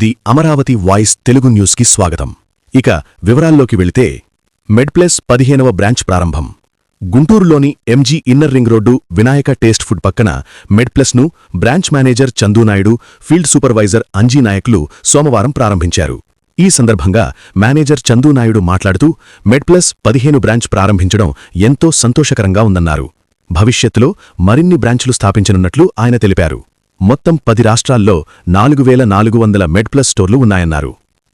The Amaravati voice Telugu న్యూస్కి స్వాగతం. ఇక వివరాల్లోకి వెళితే మెడ్ప్లస్ పదిహేనవ బ్రాంచ్ ప్రారంభం. గుంటూరులోని MG inner ring road Vinayaka taste food పక్కన మెడ్ప్లస్ను branch manager Chandunaidu field supervisor Anji నాయక్లు సోమవారం ప్రారంభించారు. ఈ సందర్భంగా మేనేజర్ చందూనాయుడు మాట్లాడుతూ మెడ్ప్లస్ పదిహేను బ్రాంచ్ ప్రారంభించడం ఎంతో సంతోషకరంగా ఉందన్నారు. భవిష్యత్తులో మరిన్ని బ్రాంచ్లు స్థాపించనున్నట్లు ఆయన తెలిపారు. మొత్తం పది రాష్ట్రాల్లో నాలుగు వేల నాలుగు వందల మెడ్ప్లస్ స్టోర్లు ఉన్నాయన్నారు.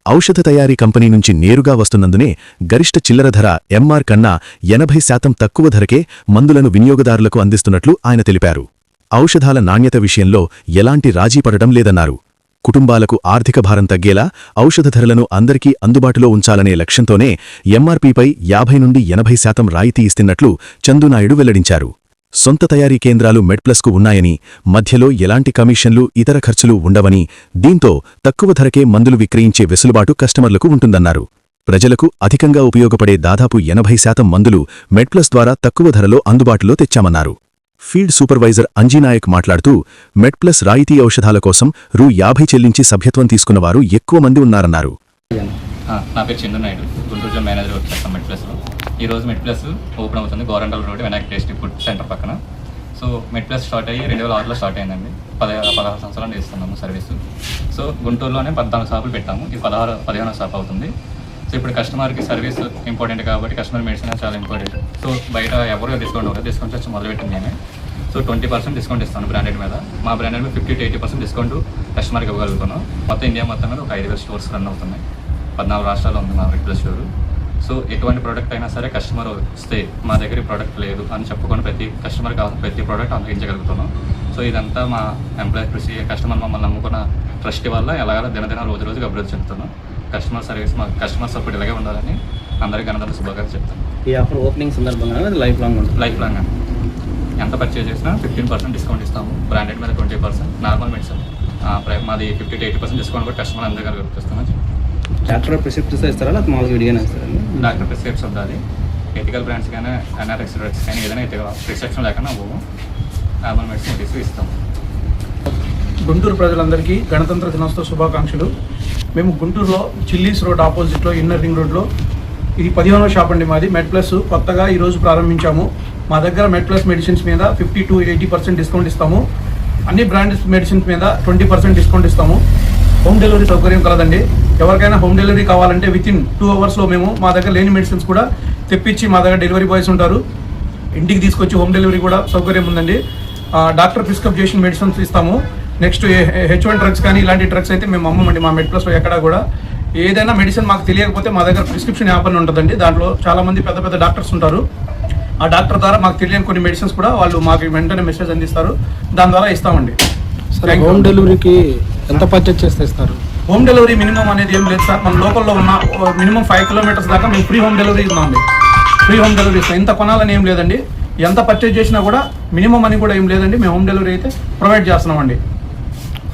ఔషధ తయారీ కంపెనీ నుంచి నేరుగా వస్తున్నందునే గరిష్ట చిల్లర ధర ఎంఆర్ కన్నా ఎనభై శాతం తక్కువ ధరకే మందులను వినియోగదారులకు అందిస్తున్నట్లు ఆయన తెలిపారు. ఔషధాల నాణ్యత విషయంలో ఎలాంటి రాజీ పడడం లేదన్నారు. కుటుంబాలకు ఆర్థిక భారం తగ్గేలా ఔషధ ధరలను అందరికీ అందుబాటులో ఉంచాలనే లక్ష్యంతోనే ఎంఆర్పీపై యాభై నుండి ఎనభై శాతం రాయితీ ఇస్తున్నట్లు చందునాయుడు వెల్లడించారు. సొంత తయారీ కేంద్రాలు మెడ్ప్లస్కు ఉన్నాయని మధ్యలో ఎలాంటి కమిషన్లు ఇతర ఖర్చులు ఉండవని దీంతో తక్కువ ధరకే మందులు విక్రయించే వెసులుబాటు కస్టమర్లకు ఉంటుందన్నారు. ప్రజలకు అధికంగా ఉపయోగపడే దాదాపు ఎనభై శాతం మందులు మెడ్ప్లస్ ద్వారా తక్కువ ధరలో అందుబాటులో తెచ్చామన్నారు. ఫీల్డ్ సూపర్వైజర్ అంజీనాయక్ మాట్లాడుతూ మెడ్ప్లస్ రాయితీ ఔషధాల కోసం రూ యాభై చెల్లించి సభ్యత్వం తీసుకున్నవారు ఎక్కువ మంది ఉన్నారన్నారు. నా పేరు Chandu Naidu. Guntur zone manager work చేస్తాం మెడ్ ప్లస్లో. ఈరోజు మెడ్ ప్లస్ ఓపెన్ అవుతుంది Gorantla road Vinayaka taste food centre పక్కన. సో మెడ్ ప్లస్ స్టార్ట్ అయ్యి రెండు వేల ఆరులో స్టార్ట్ అయిందండి. పదహారు పదహారు సంవత్సరాలు చేస్తున్నాము సర్వీసు. సో గుంటూరులోనే పద్నాలుగు షాపులు పెట్టాము. ఇది పదహారు పదిహేను షాప్ అవుతుంది. సో ఇప్పుడు కస్టమర్కి సర్వీస్ ఇంపార్టెంట్ కాబట్టి కస్టమర్ మెడిసిన్ చాలా ఇంపార్టెంట్. సో బయట ఎవరు డిస్కౌంట్ ఇవ్వరు. డిస్కౌంట్ వచ్చి మొదలుపెట్టింది మేమే సో ట్వంటీ పర్సెంట్ డిస్కౌంట్ ఇస్తాను బ్రాండెడ్ మీద. మా బ్రాండెడ్ మీద fifty to eighty percent discount కస్టమర్కి ఇవ్వగలుగుతున్నాం. మొత్తం ఇండియా మొత్తం మీద ఒక ఐదు వేల స్టోర్స్ రన్ అవుతున్నాయి. పద్నాలుగు రాష్ట్రాల్లో ఉంది మా రెగ్యులర్ స్టోర్ సో ఎటువంటి ప్రోడక్ట్ అయినా సరే కస్టమర్ వస్తే మా దగ్గర ప్రోడక్ట్ లేదు అని చెప్పుకొని ప్రతి కస్టమర్ కావాల్సిన ప్రతి ప్రోడక్ట్ అందించగలుగుతున్నాం సో ఇదంతా మా ఎంప్లాయీ కృషి కస్టమర్ మమ్మల్ని నమ్ముకున్న ట్రస్ట్ వల్ల ఎలాగ దినదిన రోజు రోజుకి అభివృద్ధి చెందుతున్నాం కస్టమర్ సర్వీస్ మా కస్టమర్ సపోర్ట్ ఇలాగే ఉండాలని అందరికీ గణతంత్ర శుభాకాంక్షలు చెప్తాను. ఈ ఆఫర్ ఓపెనింగ్ సందర్భంగా లైఫ్ లాంగ్ ఉంటుంది. లైఫ్ లాంగ్ అండి. ఎంత పర్చేజ్ చేసినా ఫిఫ్టీన్ పర్సెంట్ డిస్కౌంట్ ఇస్తాము. బ్రాండెడ్ మీద ట్వంటీ పర్సెంట్ నార్మల్ మెడిసిన్ మాది fifty to eighty percent discount కూడా కస్టమర్ అందరికీ ఇస్తామని డాక్టర్ ప్రిస్క్రిప్షన్స్ ఇస్తారా? లేకపోతే మామూలుగా విడిగానే ఇస్తారండి డాక్టర్ ప్రిస్క్రిప్షన్ ఉండాలి ఎథికల్ బ్రాండ్స్ కానీ ఎన్ఆర్ఎక్స్ డ్రగ్స్ కానీ ఏదైనా ప్రిస్క్రిప్షన్ లేకుండా పోవు. నార్మల్ మెడిసిన్ తీసి ఇస్తాం. గుంటూరు ప్రజలందరికీ గణతంత్ర దినోత్సవ శుభాకాంక్షలు. మేము గుంటూరులో చిల్లీస్ రోడ్ ఆపోజిట్లో ఇన్నర్ రింగ్ రోడ్లో ఇది పదిహేనవ షాప్ అండి మాది. మెడ్ ప్లస్ కొత్తగా ఈరోజు ప్రారంభించాము. మా దగ్గర మెడ్ ప్లస్ మెడిసిన్స్ మీద fifty to eighty percent discount ఇస్తాము. అన్ని బ్రాండ్స్ మెడిసిన్స్ మీద ట్వంటీ పర్సెంట్ డిస్కౌంట్ ఇస్తాము. హోమ్ డెలివరీ సౌకర్యం కలదండి. ఎవరికైనా హోమ్ డెలివరీ కావాలంటే విత్ ఇన్ టూ అవర్స్లో మేము మా దగ్గర లేని మెడిసిన్స్ కూడా తెప్పించి మా దగ్గర డెలివరీ బాయ్స్ ఉంటారు. ఇంటికి తీసుకొచ్చి హోమ్ డెలివరీ కూడా సౌకర్యం ఉందండి. ఆ, డాక్టర్ ప్రిస్క్రైబ్ చేసిన మెడిసిన్స్ ఇస్తాము. నెక్స్ట్ హెచ్ వన్ డ్రగ్స్ కానీ ఇలాంటి డ్రగ్స్ అయితే మేము అమ్మమండి మా మెడ్ ప్లస్లో ఎక్కడ కూడా. ఏదైనా మెడిసిన్ మాకు తెలియకపోతే మా దగ్గర ప్రిస్క్రిప్షన్ యాప్ అని ఉంటుందండి. దాంట్లో చాలా మంది పెద్ద పెద్ద డాక్టర్స్ ఉంటారు. ఆ డాక్టర్ ద్వారా మాకు తెలియని కొన్ని మెడిసిన్స్ కూడా వాళ్ళు మాకు వెంటనే మెసేజ్ అందిస్తారు. దాని ద్వారా ఇస్తామండి. సార్. హోమ్ డెలివరీకి ఎంత పర్చేజ్ చేస్తే ఇస్తారు హోమ్ డెలివరీ మినిమం అనేది ఏం లేదు సార్. మన లోకల్లో ఉన్న మినిమం ఫైవ్ కిలోమీటర్స్ దాకా మేము ఫ్రీ హోమ్ డెలివరీ ఇస్తామండి ఫ్రీ హోమ్ డెలివరీ ఇస్తాం. ఇంత కొనాలని ఏం లేదండి. ఎంత పర్చేజ్ చేసినా కూడా మినిమం అని కూడా ఏం లేదండి. మేము హోమ్ డెలివరీ అయితే ప్రొవైడ్ చేస్తున్నామండి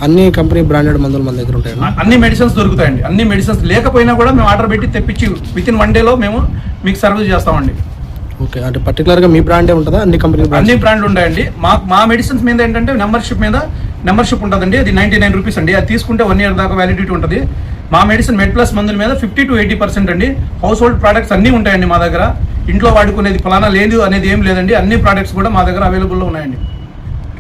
అన్ని కంపెనీ బ్రాండెడ్ మందులు మన దగ్గర ఉంటాయి అన్ని మెడిసిన్స్ దొరుకుతాయండి. అన్ని మెడిసిన్స్ లేకపోయినా కూడా మేము ఆర్డర్ పెట్టి తెప్పించి విత్ ఇన్ వన్ డేలో మేము మీకు సర్వీస్ చేస్తామండి. ఓకే. అంటే పర్టికులర్గా మీ బ్రాండే ఉంటుందా? అన్ని కంపెనీ అన్ని బ్రాండ్లు ఉన్నాయండి మా మా మెడిసిన్స్ మీద ఏంటంటే మెంబర్షిప్ మీద మెంబర్షిప్ ఉంటుందండి. అది నైంటీ నైన్ రూపీస్ అండి. అది తీసుకుంటే వన్ ఇయర్ దాకా వ్యాలిడిటీ ఉంటుంది. మా మెడిసిన్ మెడ్ ప్లస్ మందుల మీద ఫిఫ్టీ టు ఎయిటీ పర్సెంట్ అండి. హౌస్ హోల్డ్ ప్రోడక్ట్స్ అన్నీ ఉంటాయండి మా దగ్గర. ఇంట్లో వాడుకునేది ఫలానా లేదు అనేది ఏం లేదండి. అన్ని ప్రోడక్ట్స్ కూడా మా దగ్గర అవైలబుల్లో ఉన్నాయండి.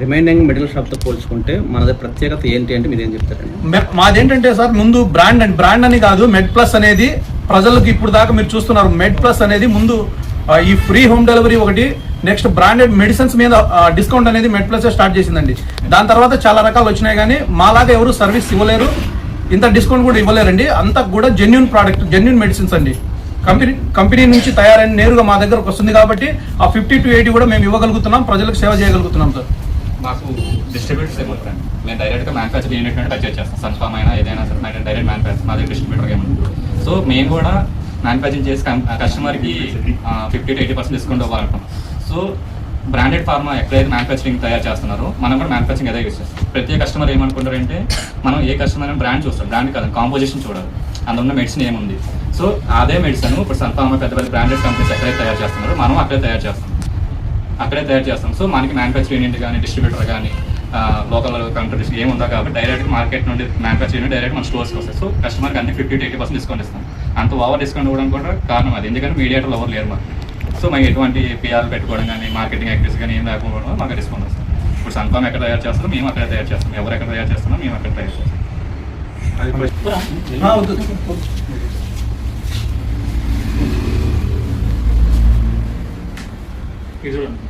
రిమైనింగ్ మెడికల్ షాప్తో పోల్చుకుంటే మనది ప్రత్యేకత ఏంటి అంటే మీరు ఏం చెప్తారండి మాదేంటంటే సార్ ముందు బ్రాండ్ అండి. బ్రాండ్ అని కాదు మెడ్ ప్లస్ అనేది ప్రజలకు ఇప్పుడు దాకా మీరు చూస్తున్నారు. మెడ్ ప్లస్ అనేది ముందు ఈ ఫ్రీ హోమ్ డెలివరీ ఒకటి నెక్స్ట్ బ్రాండెడ్ మెడిసిన్స్ మీద డిస్కౌంట్ అనేది మెడ్ ప్లస్ స్టార్ట్ చేసిందండి. దాని తర్వాత చాలా రకాలు వచ్చినాయి కానీ మాలాగా ఎవరు సర్వీస్ ఇవ్వలేరు. ఇంత డిస్కౌంట్ కూడా ఇవ్వలేరండి. అంతా కూడా జెన్యున్ ప్రోడక్ట్ జెన్యున్ మెడిసిన్స్ అండి. కంపెనీ కంపెనీ నుంచి తయారైన నేరుగా మా దగ్గరకు వస్తుంది కాబట్టి ఆ ఫిఫ్టీ టు ఎయిటీ కూడా మేము ఇవ్వగలుగుతున్నాం. ప్రజలకు సేవ చేయగలుగుతున్నాం సార్. మాకు డిస్ట్రిబ్యూటర్స్ ఏమంటారు మేము డైరెక్ట్గా మ్యానుఫ్యాక్చర్ యూనిట్ చేస్తాం. సన్ఫామ్ అయినా ఏదైనా సరే డైరెక్ట్ మ్యానుఫ్యాక్చర్ మా దగ్గర డిస్ట్రిబ్యూటర్ ఏమంటారు సో మేము కూడా మ్యానుఫ్యాక్చరింగ్ చేసి కస్టమర్కి fifty to eighty percent discount ఇవ్వాలనుకుంటాం so branded pharma ఎక్కడైతే మ్యానుఫ్యాక్చరింగ్ తయారు చేస్తున్నారో మనం కూడా మ్యానుఫ్యాక్చరింగ్ అదే యూస్ చేస్తాం. ప్రతి కస్టమర్ ఏమనుకుంటారంటే మనం ఏ కస్టమర్ బ్రాండ్ చూస్తాం బ్రాండ్ కాదు కాంపోజిషన్ చూడాలి. అందులో ఉన్న మెడిసిన్ ఏముంది? సో అదే మెడిసిన్ ఇప్పుడు సన్ఫార్మా పెద్ద పెద్ద బ్రాండెడ్ కంపెనీస్ ఎక్కడైతే తయారు చేస్తున్నారో మనం అక్కడే తయారు చేస్తాం. అక్కడే తయారు చేస్తాం. సో మనకి మ్యానుఫ్యాక్చరింగ్ యూనిట్ కానీ డిస్ట్రిబ్యూటర్ కానీ లోకల్ కంట్రీస్ ఏమి ఉందా కాబట్టి డైరెక్ట్ మార్కెట్ నుండి మ్యానుఫ్యాక్చరింగ్ డైరెక్ట్ మన స్టోర్స్కి వస్తాయి. సో కస్టమర్కి అన్ని fifty to eighty percent discount ఇస్తాం. అంత ఓవర్ డిస్కౌంట్ ఇవ్వడం కూడా కారణం అది. ఎందుకంటే మీడియాటర్లు ఎవరు లేరు మాకు. సో మాకు ఎటువంటి పిఆర్ పెట్టుకోవడం కానీ మార్కెటింగ్ యాక్టివిటీస్ కానీ ఏం లేకపోవడం వల్ల మాకు డిస్కౌంట్ వస్తుంది. ఇప్పుడు సన్ఫామ్ ఎక్కడ తయారు చేస్తారో మేము అక్కడ తయారు చేస్తాం ఎవరు ఎక్కడ తయారు చేస్తారో మేము అక్కడ తయారు చేస్తాం. ఇది చూడండి.